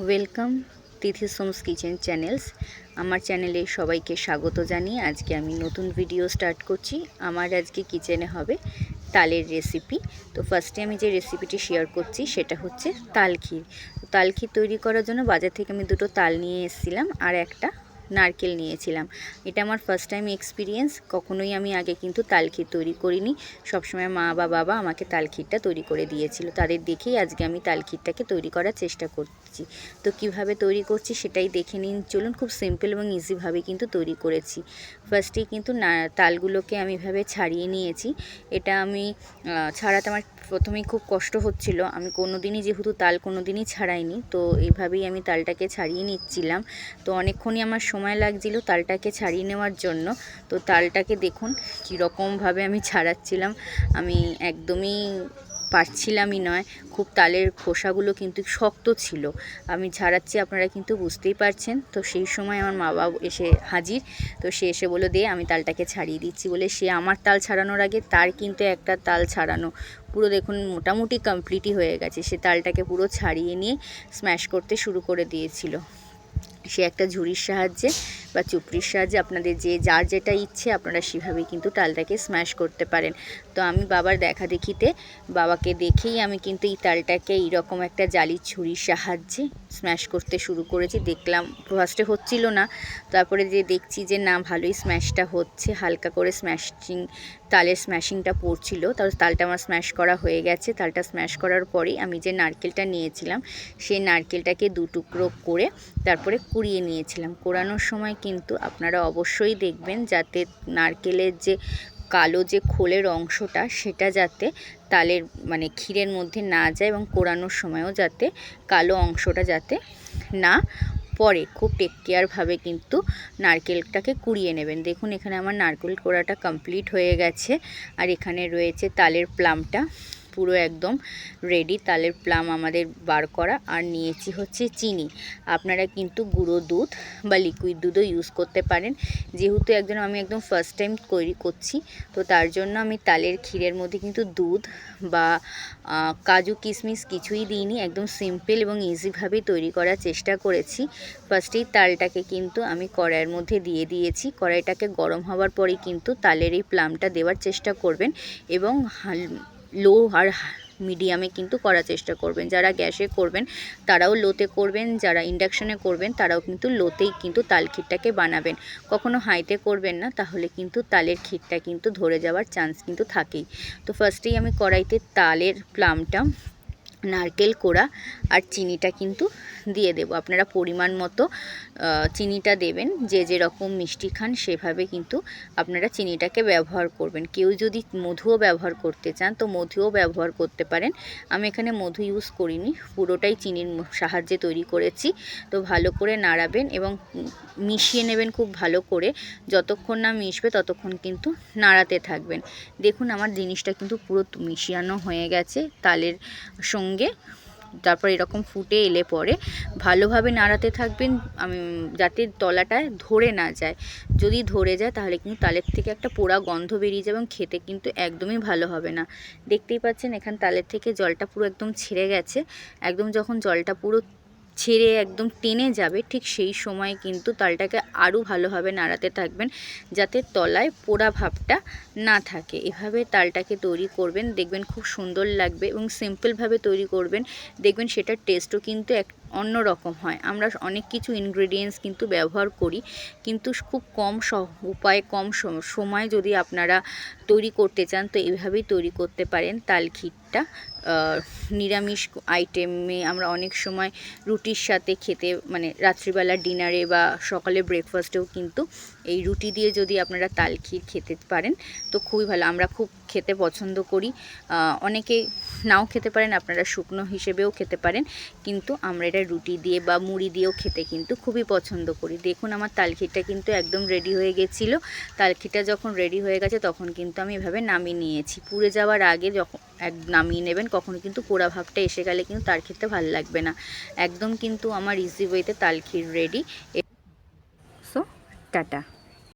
Welcome Tithi Som's kitchen channels আমার চ্যানেলে সবাইকে স্বাগত জানিয়ে আজকে আমি নতুন ভিডিও স্টার্ট করছি। আমার আজকে কিচেনে হবে তালের রেসিপি তো ফার্স্টে আমি যে রেসিপিটি শেয়ার করছি, সেটা হচ্ছে তাল ক্ষীর। তাল তৈরি করার জন্য বাজার থেকে আমি দুটো তাল নিয়ে এসেছিলাম, আর একটা নারকেল নিয়েছিলাম। এটা আমার ফার্স্ট টাইম এক্সপিরিয়েন্স কখনোই আমি আগে কিন্তু তাল ক্ষীর তৈরি করিনি। সবসময় মা বা বাবা আমাকে তাল ক্ষীরটা তৈরি করে দিয়েছিল। তাদের দেখেই আজকে আমি তাল ক্ষীরটাকে তৈরি করার চেষ্টা করছি। তো কীভাবে তৈরি করছি সেটাই দেখে নিন। চলুন খুব সিম্পল এবং ইজিভাবে কিন্তু তৈরি করেছি। ফার্স্টেই কিন্তু না, তালগুলোকে আমি এভাবে ছাড়িয়ে নিয়েছি। এটা আমি ছাড়াতে আমার প্রথমেই খুব কষ্ট হচ্ছিল। আমি কোনো দিনই যেহেতু তাল কোনো দিনই ছাড়াইনি, তো এইভাবেই আমি তালটাকে ছাড়িয়ে নিচ্ছিলাম। তো অনেকক্ষণই আমার সময় লাগছিল তালটাকে ছাড়িয়ে নেওয়ার জন্য। তো তালটাকে দেখুন কীরকমভাবে আমি ছাড়াচ্ছিলাম। আমি একদমই পারছিলামই নয়। খুব তালের খোসাগুলো কিন্তু শক্ত ছিল। আমি ছাড়াচ্ছি আপনারা কিন্তু বুঝতেই পারছেন। তো সেই সময় আমার মা বাবা এসে হাজির। তো সে এসে বলে দে, আমি তালটাকে ছাড়িয়ে দিচ্ছি। বলে সে আমার তাল ছাড়ানোর আগে তার কিন্তু একটা তাল ছাড়ানো পুরো দেখুন মোটামুটি কমপ্লিটই হয়ে গেছে। সে তালটাকে পুরো ছাড়িয়ে নিয়ে স্ম্যাশ করতে শুরু করে দিয়েছিল। সে একটা ঝুড়ির সাহায্যে বা চুপড়ির সাহায্যে আপনাদের যে যার যেটা ইচ্ছে আপনারা সেভাবেই কিন্তু তালটাকে স্ম্যাশ করতে পারেন। তো আমি বাবার দেখা দেখিতে বাবাকে দেখেই আমি কিন্তু এই তালটাকে এইরকম একটা জালির ছুরির সাহায্যে স্ম্যাশ করতে শুরু করেছি, দেখলাম ফার্স্টে হচ্ছিল না, তারপরে যে দেখছি যে না, ভালোই স্ম্যাশটা হচ্ছে, হালকা করে স্ম্যাশিং তালের স্ম্যাশিংটা পড়ছিল, তার তালটা আমার স্ম্যাশ করা হয়ে গেছে, তালটা স্ম্যাশ করার পরেই আমি যে নারকেলটা নিয়েছিলাম, সেই নারকেলটাকে দু টুকরো করে তারপরে কুড়িয়ে নিয়েছিলাম কোরানোর সময় কিন্তু আপনারা অবশ্যই দেখবেন যাতে নারকেলের যে কালো যে খোলের অংশটা সেটা যাতে তালের মানে ক্ষীরের মধ্যে না যায় এবং কোরানোর সময়ও যাতে কালো অংশটা যাতে না পরে খুব টেক কেয়ারভাবে কিন্তু নারকেলটাকে কুড়িয়ে নেবেন। দেখুন, এখানে আমার নারকেল কোড়াটা কমপ্লিট হয়ে গেছে। আর এখানে রয়েছে তালের প্লামটা পুরো একদম রেডি তালের প্লাম আমাদের বার করা। আর নিয়েছি হচ্ছে চিনি। আপনারা কিন্তু গুঁড়ো দুধ বা লিকুইড দুধও ইউজ করতে পারেন। যেহেতু একজন আমি একদম ফার্স্ট টাইম তৈরি করছি, তো তার জন্য আমি তালের ক্ষীরের মধ্যে কিন্তু দুধ বা কাজু, কিশমিশ কিছুই দিইনি। একদম সিম্পল এবং ইজিভাবেই তৈরি করার চেষ্টা করেছি। ফার্স্টেই তালটাকে কিন্তু আমি কড়াইয়ের মধ্যে দিয়ে দিয়েছি। কড়াইটাকে গরম হওয়ার পরেই কিন্তু তালের এই প্লামটা দেওয়ার চেষ্টা করবেন এবং লো আর মিডিয়ামে কিন্তু করার চেষ্টা করবেন। যারা গ্যাসে করবেন, তারাও লোতে করবেন, যারা ইন্ডাকশনে করবেন, তারাও কিন্তু লোতেই কিন্তু তাল ক্ষীরটাকে বানাবেন। কখনো হাইতে করবেন না, তাহলে কিন্তু তালের ক্ষীরটা কিন্তু ধরে যাওয়ার চান্স কিন্তু থাকেই। তো ফার্স্টেই আমি কড়াইতে তালের প্লামটা নারকেল কোড়া আর চিনিটা কিন্তু দিয়ে দেবো। আপনারা পরিমাণ মতো চিনিটা দেবেন, যে যেরকম মিষ্টি খান সেভাবে কিন্তু আপনারা চিনিটাকে ব্যবহার করবেন। কেউ যদি মধুও ব্যবহার করতে চান, তো মধুও ব্যবহার করতে পারেন। আমি এখানে মধু ইউজ করিনি, পুরোটাই চিনির সাহায্যে তৈরি করেছি। তো ভালো করে নাড়াবেন এবং মিশিয়ে নেবেন খুব ভালো করে। যতক্ষণ না মিশবে ততক্ষণ কিন্তু নাড়াতে থাকবেন। দেখুন আমার জিনিসটা কিন্তু পুরো মিশিয়ানো হয়ে গেছে, তালের সঙ্গে তারপর এরকম ফুটে এলে পরে। ভালোভাবে নাড়াতে থাকবেন, আমি যাতে তলাটা ধরে না যায়। যদি ধরে যায় তাহলে কিন্তু তালের থেকে একটা পোড়া গন্ধ বেরিয়ে যাবে এবং খেতে কিন্তু একদমই ভালো হবে না। দেখতেই পাচ্ছেন এখান তালের থেকে জলটা পুরো একদম ছেড়ে গেছে। একদম যখন জলটা পুরো ছেড়ে একদম টেনে যাবে, ঠিক সেই সময় কিন্তু তালটাকে আরও ভালোভাবে নাড়াতে থাকবেন যাতে তলায় পোড়া ভাবটা না থাকে। এভাবে তালটাকে তৈরি করবেন, দেখবেন খুব সুন্দর লাগবে এবং সিম্পলভাবে তৈরি করবেন, দেখবেন সেটার টেস্টও কিন্তু এক অন্য রকম হয়। আমরা অনেক কিছু ইনগ্রেডিয়েন্টস কিন্তু ব্যবহার করি, কিন্তু খুব কম উপায়ে কম সম- সময় যদি আপনারা তৈরি করতে চান, তো এইভাবেই তৈরি করতে পারেন। তাল ক্ষীরটা নিরামিষ আইটেমে আমরা অনেক সময় রুটির সাথে খেতে মানে রাত্রিবেলা ডিনারে বা সকালে ব্রেকফাস্টেও কিন্তু এই রুটি দিয়ে যদি আপনারা তাল ক্ষীর খেতে পারেন, তো খুবই ভালো। আমরা খুব খেতে পছন্দ করি। অনেকে নাও খেতে পারেন, আপনারা শুকনো হিসেবেও খেতে পারেন। কিন্তু আমরা এটা রুটি দিয়ে বা মুড়ি দিয়েও খেতে কিন্তু খুবই পছন্দ করি। দেখুন আমার তালখিটা কিন্তু একদম রেডি হয়ে গেছিল। তালখিটা যখন রেডি হয়ে গেছে, তখন কিন্তু আমি এভাবে নামিয়ে নিয়েছি। পুড়ে যাওয়ার আগে যখন এক নামিয়ে নেবেন, কখনো কিন্তু পোড়া ভাবটা এসে গেলে কিন্তু তার খেতে ভালো লাগবে না। একদম কিন্তু আমার ইজি ওয়েতে তালখির রেডি সো টাটা।